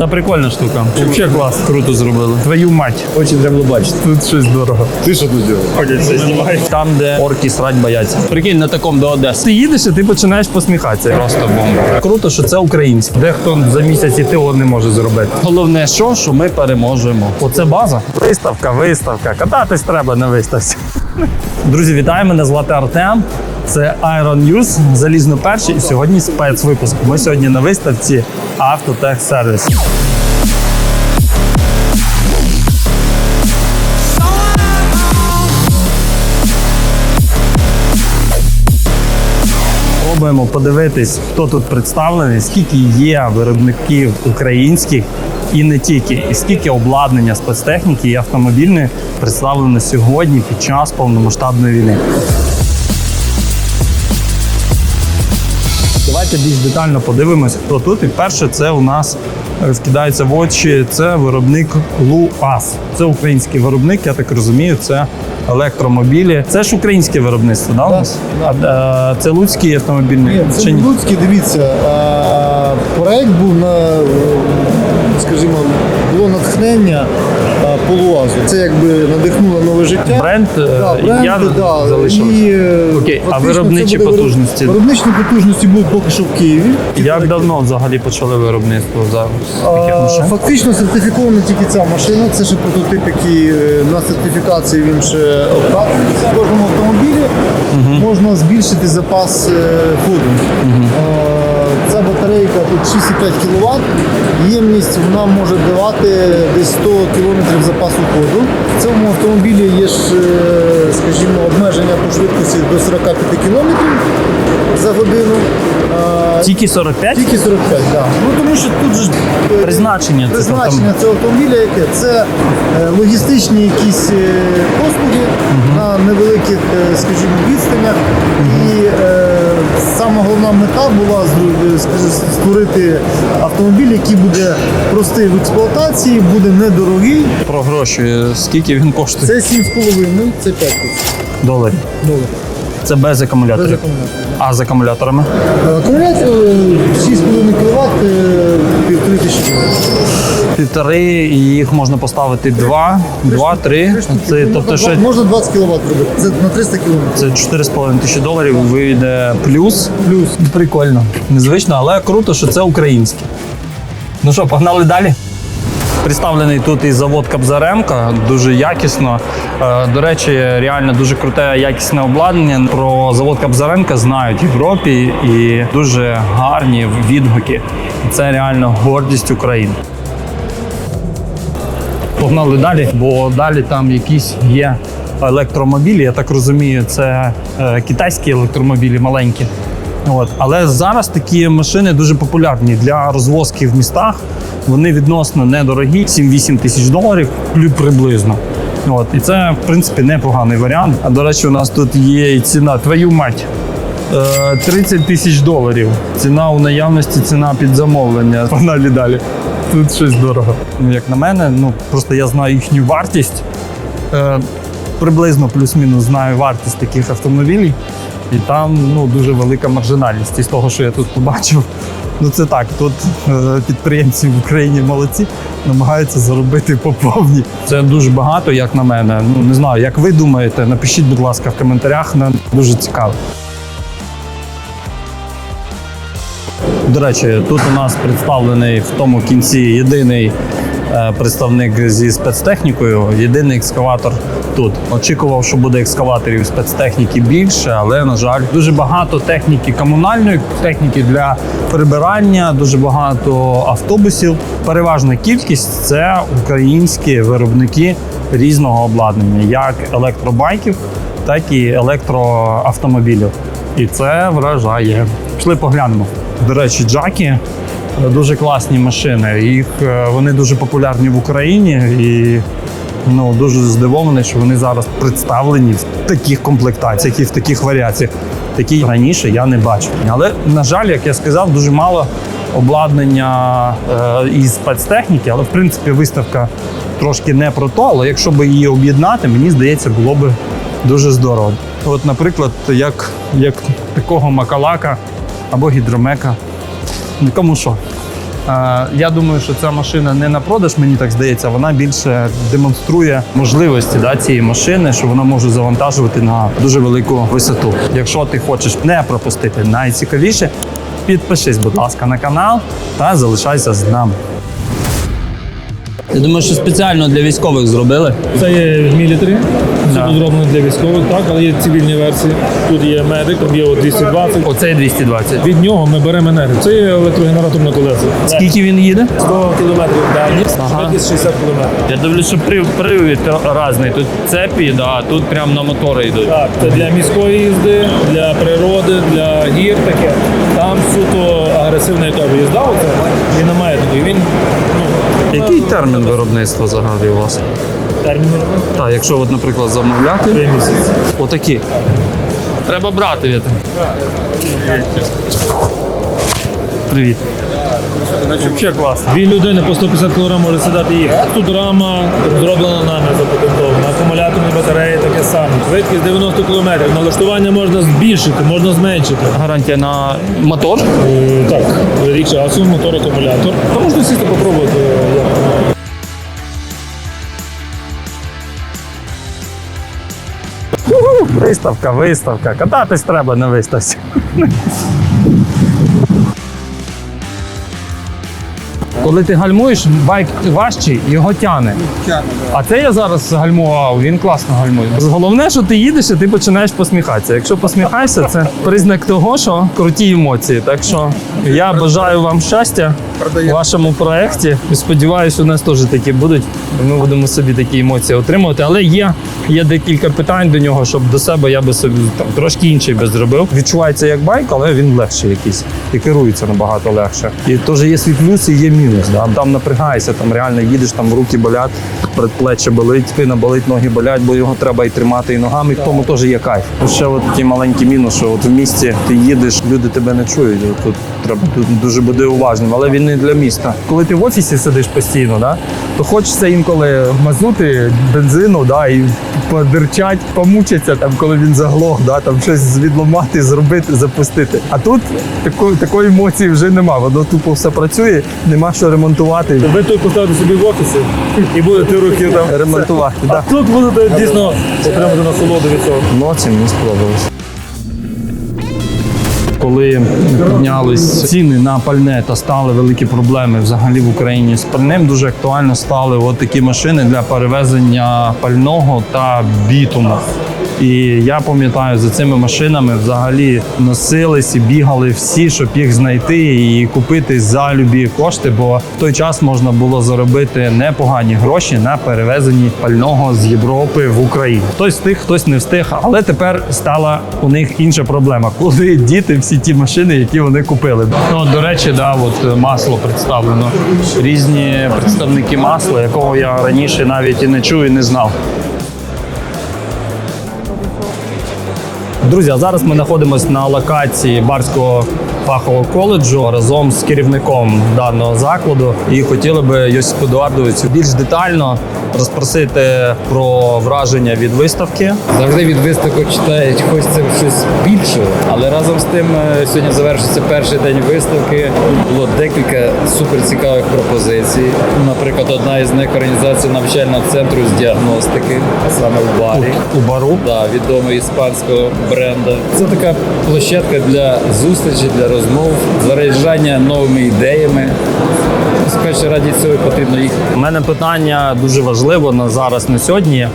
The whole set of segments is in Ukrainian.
Це прикольна штука. Взагалі клас. Круто зробили. Твою мать. Очі треба бачити. Тут щось дорого. Ти що тут робиш? Ходять, все знімають. Там, де орки срать бояться. Прикинь, на такому до Одеси. Ти їдеш і ти починаєш посміхатися. Просто бомба. Круто, що це українське. Дехто за місяць і того не може зробити. Головне, що, що ми переможемо. Оце база. Виставка, виставка. Кататись треба на виставці. Друзі, вітаю! Мене звати Артем. Це Iron News, залізно перший. І сьогодні спецвипуск. Ми сьогодні на виставці Автотех Сервіс. Пробуємо подивитись, хто тут представлений, скільки є виробників українських і не тільки, і скільки обладнання спецтехніки і автомобільної представлено сьогодні під час повномасштабної війни. Давайте більш детально подивимося, хто тут. І перше, це у нас е, вкидається в очі. Це виробник ЛУАС. Це український виробник, я так розумію, це електромобілі. Це ж українське виробництво, да? у нас? А, е, це луцький автомобільний Ні, це чи ні? Луцький, дивіться, а, проект був на, е, скажімо, було натхнення а, по луазу. Це якби надихнуло нове життя. Бренд, е, Да, бренди, я да. залишився. І, е, Окей, а виробничі це потужності? Виробничі потужності будуть поки що в Києві. Як давно взагалі почали виробництво зараз А, машин? Фактично сертифікована тільки ця машина. Це ще прототип, який е, на сертифікації він ще обкатується. В кожному автомобілі можна збільшити запас е, ходу. А, Ця батарейка тут 6,5 кВт. Ємність вона може давати десь 100 км запасу ходу. В цьому автомобілі є е, скажімо, обмеження по швидкості до 45 км за годину. Тільки 45? тільки 45, так. Ну тому що тут ж, е, Призначення призначення цього автомобіля, яке це е, логістичні якісь послуги на невеликих, скажімо, відстанях. І е, сама головна мета була створити автомобіль, який буде простий в експлуатації, буде недорогий. Про гроші. Скільки він коштує? Це 7,5, це 5 тисяч Доларів. доларів. Це без Без акумуляторів. А з акумуляторами? Е, Акумулятор е, 6,5 кВт, півтори тисячі доларів. Півтори, і їх можна поставити два, два, три. Це, тобто ще можна 20 кВт робити. Це на 300 км. це 4,5 тисячі доларів вийде плюс. Плюс. Прикольно. Незвично, але круто, що це українське. Ну що, погнали далі? Представлений тут і завод Кобзаренко, дуже якісно. Е, До речі, реально дуже круте якісне обладнання. Про завод Кобзаренко знають в Європі і дуже гарні відгуки. Це реально гордість України. Погнали далі, бо далі там якісь є електромобілі. Я так розумію, це е, китайські електромобілі маленькі. От. Але зараз такі машини дуже популярні для розвозки в містах. Вони відносно недорогі, 7-8 тисяч доларів плю- приблизно. От. І це, в принципі, непоганий варіант. А до речі, у нас тут є і ціна твою мать. Е, 30 тисяч доларів. Ціна у наявності, ціна під замовлення. Погнали далі. Тут щось дорого. Ну, як на мене, ну просто я знаю їхню вартість. Е, приблизно плюс-мінус знаю вартість таких автомобілів. І там ну, дуже велика маржинальність із того, що я тут побачив. Ну це так, тут е, підприємці в Україні молодці, намагаються заробити по повній. Це дуже багато, як на мене. Ну не знаю, як ви думаєте, напишіть, будь ласка, в коментарях. Нам дуже цікаво. До речі, тут у нас представлений в тому кінці єдиний е, представник зі спецтехнікою, єдиний екскаватор тут. Очікував, що буде екскаваторів спецтехніки більше, але на жаль, дуже багато техніки комунальної техніки для прибирання, дуже багато автобусів. Переважна кількість це українські виробники різного обладнання, як електробайків, так і електроавтомобілів. І це вражає. Пішли поглянемо. До речі, джаки е, дуже класні машини. Їх е, вони дуже популярні в Україні і ну дуже здивований, що вони зараз представлені в таких комплектаціях і в таких варіаціях. Такі раніше я не бачив. Але на жаль, як я сказав, дуже мало обладнання е, із спецтехніки, але в принципі виставка трошки не про то. Але якщо б її об'єднати, мені здається, було б дуже здорово. От, наприклад, як, як такого макалака або гідромека. Кому що. Е, Я думаю, що ця машина не на продаж, мені так здається, вона більше демонструє можливості да, цієї машини, що вона може завантажувати на дуже велику висоту. Якщо ти хочеш не пропустити найцікавіше, підпишись, будь ласка, на канал та залишайся з нами. Я думаю, що спеціально для військових зробили. Це є мілітарі, зроблено для військових, так, але є цивільні версії. Тут є медик, є 220. Оцей 220. Від нього ми беремо енергію. Це є електрогенератор на колеса. Скільки він їде? 100 кілометрів дальність, Ага. 60 кілометрів. Я дивлюся, що при- привід різний. Тут цепі, да, а тут прямо на мотори йдуть. Так, це для міської їзди, для природи, для гір таке. Там суто агресивна яка їзда, оце, він не має такої. Він Який термін виробництва взагалі у вас? термін Так, якщо, от, наприклад, замовляти, три місяці. отакі. Треба брати від. Привіт. Взагалі класно. Дві людини по 150 кг може сідати їх. Тут рама зроблена нами запатентована. Акумуляторні батареї таке саме. Швидкість 90 км. Налаштування можна збільшити, можна зменшити. Гарантія на мотор. Е, Так, рік часу, мотор, акумулятор. Та можна сісти попробувати. е. Виставка, виставка. Кататись треба на виставці. Коли ти гальмуєш, байк важчий, його тяне. А це я зараз гальмував, він класно гальмує. Головне, що ти їдеш і ти починаєш посміхатися. Якщо посміхаєшся, це признак того, що круті емоції. Так що я бажаю вам щастя в вашому проєкті. І Сподіваюся, у нас теж такі будуть. Ми будемо собі такі емоції отримувати. Але є, є декілька питань до нього, щоб до себе я би собі там трошки інший би зробив. Відчувається як байк, але він легший якийсь і керується набагато легше. І теж є свій плюс і є мінус. Да? Там напрягаєшся, там реально їдеш, там руки болять, предплеччя болить, спина болить, ноги болять, бо його треба і тримати, і ногами. В тому теж є кайф. Ще от такий маленький мінус, що от в місті ти їдеш, люди тебе не чують. Тут треба тут дуже бути уважним, але він не для міста. Коли ти в офісі сидиш постійно, да, то хочеться інколи мазнути бензину, да, і подирчать, помучиться, там, коли він заглох, да, там щось відламати, зробити, запустити. А тут такої, такої емоції вже нема. Воно тупо все працює, нема що ремонтувати. Ви тут поставите собі в офісі і будете руки там. Ремонтувати. А Да. тут будете дійсно отримати насолоду від цього. Ноці мені сподобалось. Коли піднялись ціни на пальне та стали великі проблеми взагалі в Україні з пальним, дуже актуально стали от такі машини для перевезення пального та бітуму. І я пам'ятаю, за цими машинами взагалі носились і бігали всі, щоб їх знайти і купити за любі кошти, бо в той час можна було заробити непогані гроші на перевезенні пального з Європи в Україну. Хтось встиг, хтось не встиг, але тепер стала у них інша проблема, коли діти всі ті машини, які вони купили. Ну до речі, да, от е, масло представлено. Різні представники масла, якого я раніше навіть і не чув і не знав. Друзі, а зараз ми знаходимося на локації Барського фахового коледжу разом з керівником даного закладу. І хотіли би Йосипу Едуардовичу більш детально розпросити про враження від виставки. Завжди від виставок читають, хочеться щось більшого. Але разом з тим е, сьогодні завершився перший день виставки. Було декілька суперцікавих пропозицій. Наприклад, одна із них організація навчального центру з діагностики, саме в барі. У бару Да, відомого іспанського бренду. Це така площадка для зустрічі, для розмов, заряджання новими ідеями. Спершу раді цього потрібно їхати. У мене питання дуже важливо на зараз на сьогодні.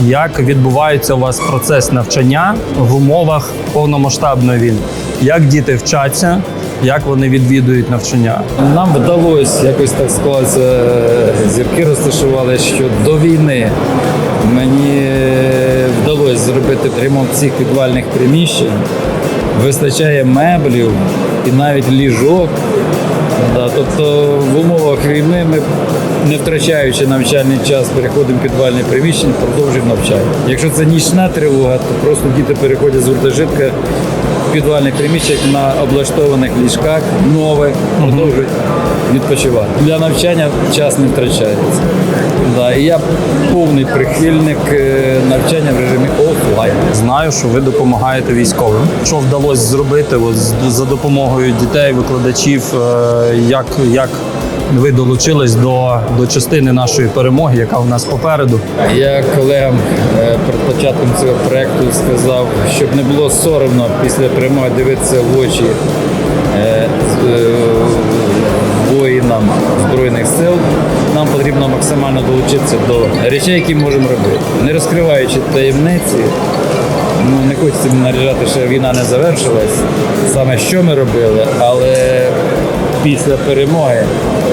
Як відбувається у вас процес навчання в умовах повномасштабної війни? Як діти вчаться, як вони відвідують навчання? Нам вдалося якось так склалося, е, зірки розташували, що до війни мені вдалося зробити ремонт цих підвальних приміщень. Вистачає меблів і навіть ліжок. Да, тобто в умовах війни ми, не втрачаючи навчальний час, переходимо підвальне приміщення, продовжуємо навчання. Якщо це нічна тривога, то просто діти переходять з гуртожитка підвальних приміщень на облаштованих ліжках, нових, продовжують відпочивати. Для навчання час не втрачається. Да, і я повний прихильник е, навчання в режимі офлайн. Знаю, що ви допомагаєте військовим. Що вдалося зробити от, за допомогою дітей, викладачів, е, як, як ви долучились до, до частини нашої перемоги, яка в нас попереду. Я колегам е, перед початком цього проекту сказав, щоб не було соромно після перемоги дивитися в очі е, е, воїнам Збройних сил. Нам потрібно максимально долучитися до речей, які можемо робити, не розкриваючи таємниці. Ну, не хочеться наряжати, що війна не завершилась. Саме що ми робили, але після перемоги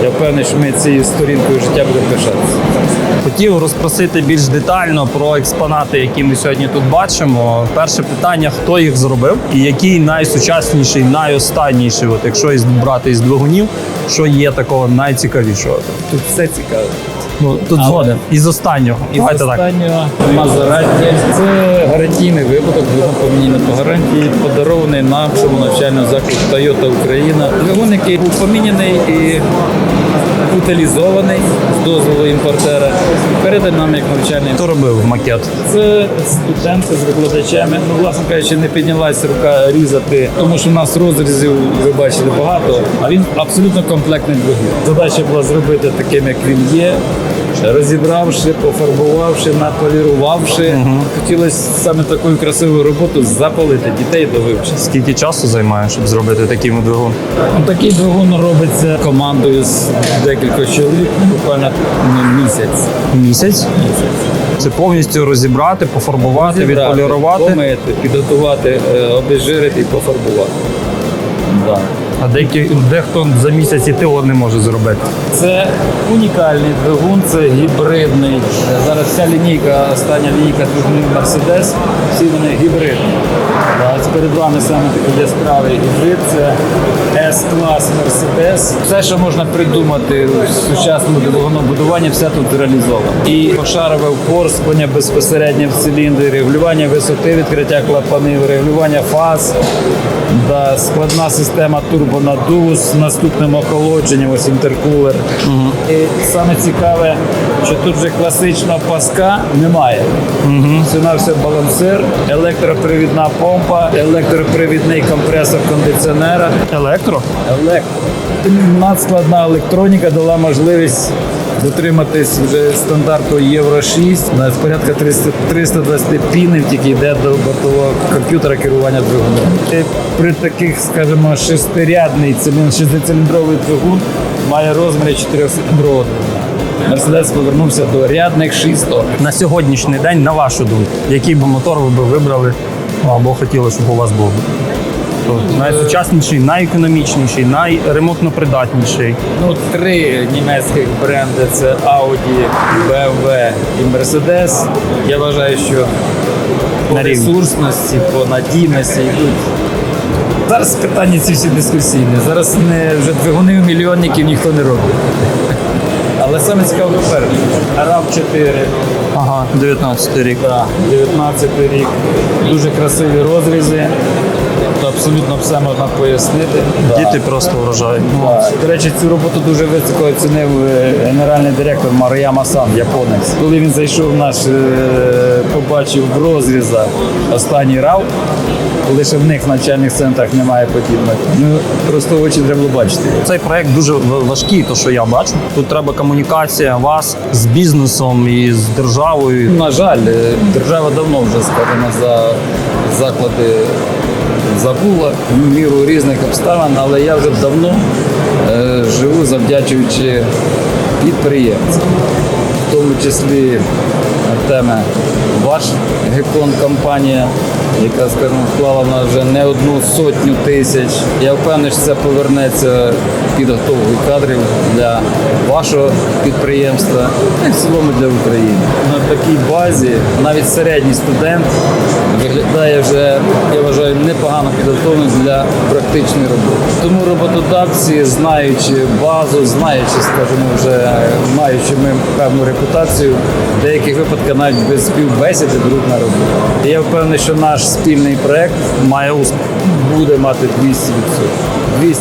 я впевнений, що ми цією сторінкою життя будемо пишатися. Хотів розпросити більш детально про експонати, які ми сьогодні тут бачимо. Перше питання: хто їх зробив, і який найсучасніший, найостанніший, от якщо із брати із двигунів, що є такого найцікавішого? Тут все цікаво. Ну тут а, згоден. Із останнього. Із Давайте останнього Мазераті. Це гарантійний випадок, двигун по гарантії, подарований нашому навчальному закладу Toyota Україна. Двигун, який був поміняний і утилізований з дозволу імпортера, переданий нам як навчальний. Хто робив макет? Це студенти з викладачами. Ну, власне кажучи, не піднялася рука різати, тому що в нас розрізів ви бачили багато, а він абсолютно комплектний двигун. Задача була зробити таким, як він є. Розібравши, пофарбувавши, наполірувавши, хотілося саме таку красиву роботу запалити дітей до вивчення. Скільки часу займає, щоб зробити такий двигун? Ну, Такий двигун робиться командою з декількох чоловік, буквально ну, місяць. Місяць. Це повністю розібрати, пофарбувати, Зібрати, відполірувати. помити, підготувати, е, обезжирити і пофарбувати. Да. А деякі дехто за місяць і тило не може зробити. Це унікальний двигун, це гібридний. Зараз вся лінійка, остання лінійка двигунів Mercedes, всі вони гібридні. Ось перед вами саме такий яскравий гібрид, це S-клас Mercedes. Все, що можна придумати в сучасному двигунобудуванні, все тут реалізовано. І пошарове впорскування безпосередньо в циліндрі, регулювання висоти відкриття клапанів, регулювання фаз, да, складна система турбонаддуву з наступним охолодженням, ось інтеркулер. І саме цікаве, що тут вже класичного паска немає. Це на все балансир, електропривідна помпа, електропривідний компресор кондиціонера. Електро? Електро. Надскладна електроніка дала можливість дотриматись вже стандарту Євро 6. У нас порядка 300, 320 пінів тільки йде до бортового комп'ютера керування двигуном. І при таких, скажімо, шестирядний цилін- шестициліндровий двигун має розміри 4-циліндрового двигуна. Мерседес повернувся до рядних шісток. На сьогоднішній день, на вашу думку, який би мотор ви би вибрали або хотіли, щоб у вас був? Тобто Найсучасніший, найекономічніший, найремонтно-придатніший. Ну, три німецьких бренди це Audi, BMW і Mercedes. Я вважаю, що по ресурсності, по надійності йдуть. Зараз питання ці всі дискусійні. Зараз не вже двигуни у мільйонників ніхто не робить. Але саме цікаво попереду. Араб 4, Ага, 19 рік. Так, 19 рік. Дуже красиві розрізи. То абсолютно все можна пояснити. Діти просто вражають. Так. До речі, цю роботу дуже високо оцінив е, генеральний директор Марияма Сан, японець. Коли він зайшов в наш, е, побачив в розрізах останній рав, лише в них в навчальних центрах немає подібних. Ну, просто очі треба було бачити. Цей проект дуже важкий, то що я бачу. Тут треба комунікація вас з бізнесом і з державою. На жаль, е, держава давно вже, скажімо, за заклади забула в міру різних обставин, але я вже давно е, живу завдячуючи підприємцям, в тому числі Артеме, ваш Гекон компанія, яка, скажімо, вклала в нас вже не одну сотню тисяч. Я впевнений, що це повернеться підготовкою кадрів для вашого підприємства і в цілому для України. На такій базі навіть середній студент виглядає вже, я вважаю, непогано підготовлений для практичної роботи. Тому роботодавці, знаючи базу, знаючи, скажімо, вже маючи ми певну репутацію, в деяких випадках навіть без співбесіди беруть на роботу. І я впевнений, що наш спільний проект Має успіх. буде мати 200%. 200%.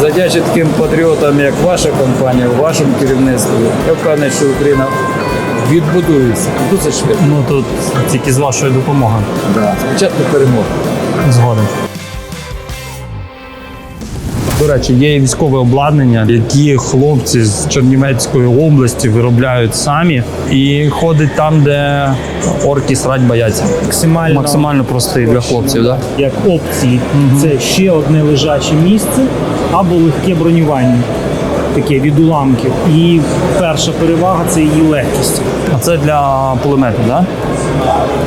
Завдячуючи таким патріотам, як ваша компанія, у вашому керівництві, я впевнений, що Україна відбудується. Дуже швидко. Ну тут тільки з вашою допомогою. Да. Спочатку перемога. Згоден. До речі, є і військове обладнання, які хлопці з Чернівецької області виробляють самі і ходить там, де орки срать бояться. максимально, Максимально простий для хлопців, Да? як опції. Це ще одне лежаче місце або легке бронювання. Таке від уламків. І перша перевага це її легкість. А це для кулемету, так?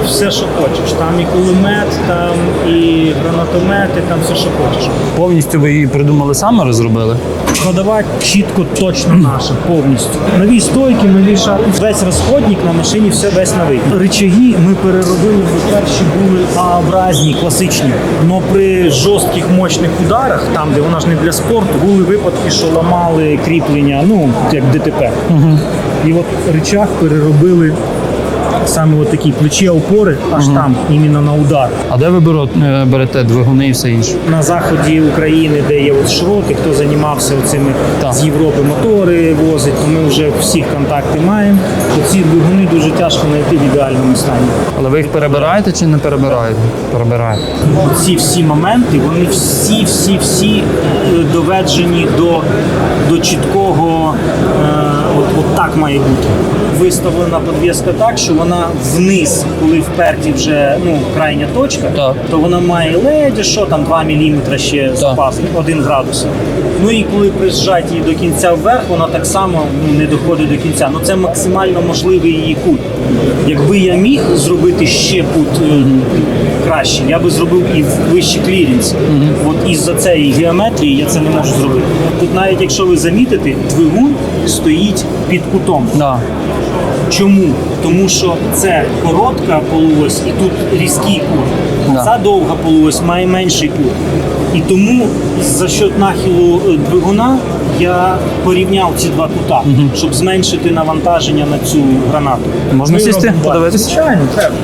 Все, що хочеш. Там і кулемет, там і гранатомети, там все, що хочеш. Повністю ви її придумали саме, розробили? Складова чітко точно наша, повністю. Нові стойки, нові шари. Весь розходник на машині, все весь новий. Рычаги ми переробили, бо перші були А-образні, класичні. Но при жорстких мощних ударах, там, де вона ж не для спорту, були випадки, що ламали кріплення, ну, як ДТП. І от речах переробили саме от такі плечі опори, аж там, іменно на удар. А де ви берете, берете двигуни і все інше? на заході України, де є от шроти, хто займався цими Так. з Європи мотори возить, то ми вже всіх контакти маємо. Ці двигуни дуже тяжко знайти в ідеальному стані. Але ви їх перебираєте чи не перебираєте? Перебираєте. Ці всі моменти, вони всі, всі, всі е, доведені до, до чіткого, е, от, от так має бути. Виставлена подвіска так, що вона вниз, коли вперті вже ну, крайня точка, Так. то вона має ледь, що там 2 мм ще запас, 1 градус. Ну і коли приїжджати її до кінця вверх, вона так само ну, не доходить до кінця. Ну це максимально можливий її кут. Якби я міг зробити ще кут е, краще, я би зробив і вищий клірінс. От із-за цієї геометрії я це не можу зробити. Тут навіть якщо ви замітите, двигун стоїть під кутом. Да. Чому? Тому що це коротка полуось і тут різкий кут. Да. Ця довга полуось має менший кут. І тому за счет нахилу е, двигуна я порівняв ці два кута, щоб зменшити навантаження на цю гранату. Можна сісти, подивитись? Звичайно, треба.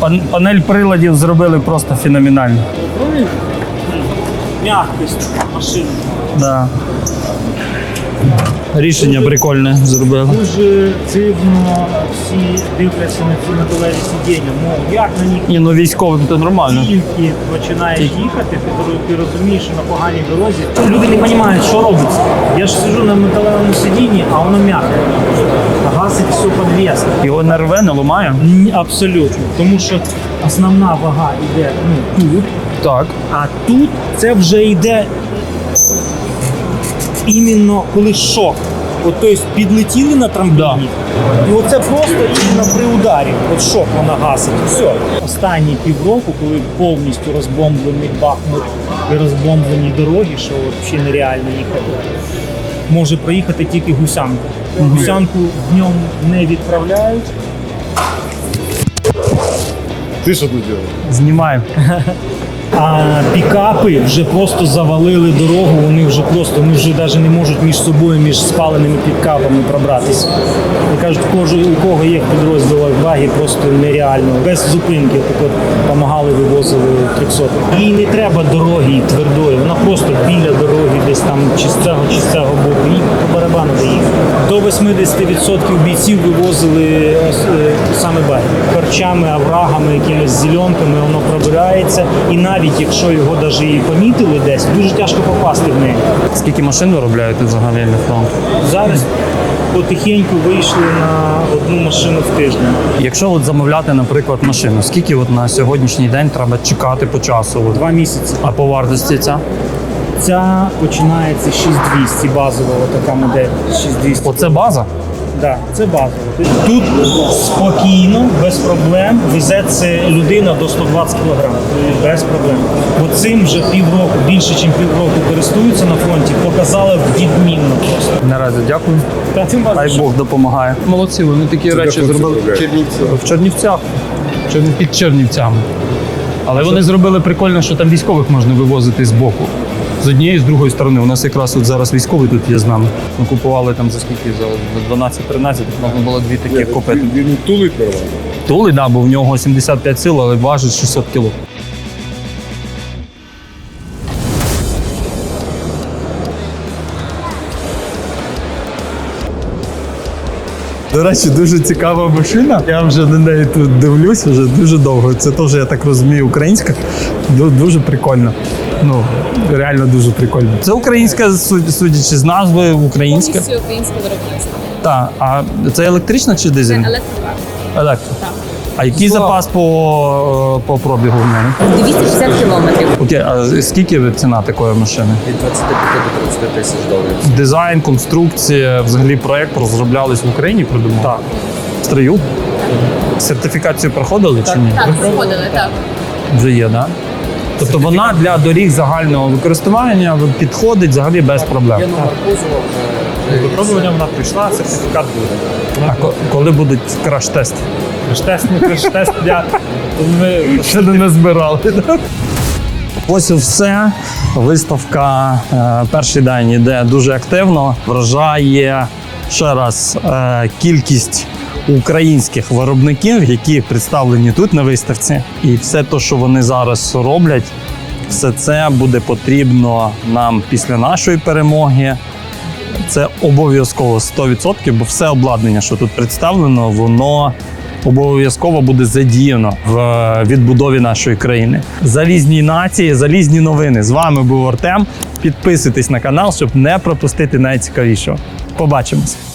Пан- Панель приладів зробили просто феноменально. Мягкость машини. Да. Рішення прикольне зробили. Дуже дивно всі дивляться на ці металеві сидіння. Мов, як на них Ні, ну військовим то нормально. тільки починаєш їхати, ти, ти розумієш, що на поганій дорозі. Люди не розуміють, що робиться. Я ж сиджу на металевому сидінні, а воно м'яке. Гасить все підв'язка. Його не рве, не ламає. Ні, Абсолютно. Тому що основна вага йде ну, тут, Так. а тут це вже йде іменно коли шок. От, тобто підлетіли на трампліні, і оце просто іменно при ударі. От шок вона гасить. Все. Останні півроку, коли повністю розбомблений Бахмут і розбомблені дороги, що взагалі нереально їхати. Може проїхати тільки гусянку. Гусянку в ньому не відправляють. Ти що тут робиш? Знімаємо. А пікапи вже просто завалили дорогу. Вони вже просто вони вже навіть не можуть між собою, між спаленими пікапами пробратися. І кажуть, у кого є в підрозділах просто нереально. Без зупинки так от допомагали, вивозили 300. Їй не треба дороги твердої, вона просто біля дороги, десь там чи з цього, чи з цього боку. Їй по барабану доїхати. До 80% бійців вивозили е, саме баги. Корчами, аврагами, якимись зеленками, воно пробирається. І навіть якщо його навіть і помітили десь, дуже тяжко попасти в неї. Скільки машин виробляєте взагалі на фронт? Зараз потихеньку вийшли на одну машину в тиждень. Якщо от замовляти, наприклад, машину, скільки от на сьогоднішній день треба чекати по часу? От? Два місяці. А по вартості ця? Ця починається 6200 базова, така модель 6200. Оце база? Да, це базово. Тут спокійно, без проблем везе це людина до 120 кг. Без проблем. Бо цим вже півроку, більше ніж півроку користуються на фронті, показали відмінно просто. Наразі дякую. Та тим Хай. Бог допомагає. Молодці, вони такі речі зробили в Чернівцях. Черні- Під Чернівцями. Але вони зробили прикольно, що там військових можна вивозити з боку. З однієї, з другої сторони. У нас якраз от зараз військовий тут є з нами. Ми купували там за скільки? За 12-13, можна було дві такі купити. Він тулить нормально. Тули, да, бо в нього 75 сил, але важить 600 кіло. До речі, дуже цікава машина. Я вже на неї тут дивлюсь вже дуже довго. Це теж, я так розумію, українська. Дуже прикольно. Ну, реально дуже прикольно. Це українська, суд- судячи з назви, українська. Повністю українське виробництво. Так, а це електрична чи дизель? електрика. Електро. А який запас по, по пробігу в мене? 260 кілометрів. Окей, а скільки ціна такої машини? Від 25 до 30 тисяч доларів. Дизайн, конструкція, взагалі проект розроблялись в Україні, придумали? Так. В строю? Сертифікацію проходили чи ні? Так, заходили, так. Вже є, так? Да? Тобто вона для доріг загального використання підходить взагалі без проблем. Є номер кузова. е, Випробування вона прийшла, сертифікат буде. А коли будуть краш-тести? Краш-тест, не краш-тест, я. то Ми Ще не збирали. Ось і все. Виставка е, перший день іде дуже активно. Вражає ще раз е, кількість українських виробників, які представлені тут на виставці. І все те, що вони зараз роблять, все це буде потрібно нам після нашої перемоги. Це обов'язково 100%, бо все обладнання, що тут представлено, воно обов'язково буде задіяно в е, відбудові нашої країни. Залізні нації, залізні новини. З вами був Артем. Підписуйтесь на канал, щоб не пропустити найцікавішого. Побачимось.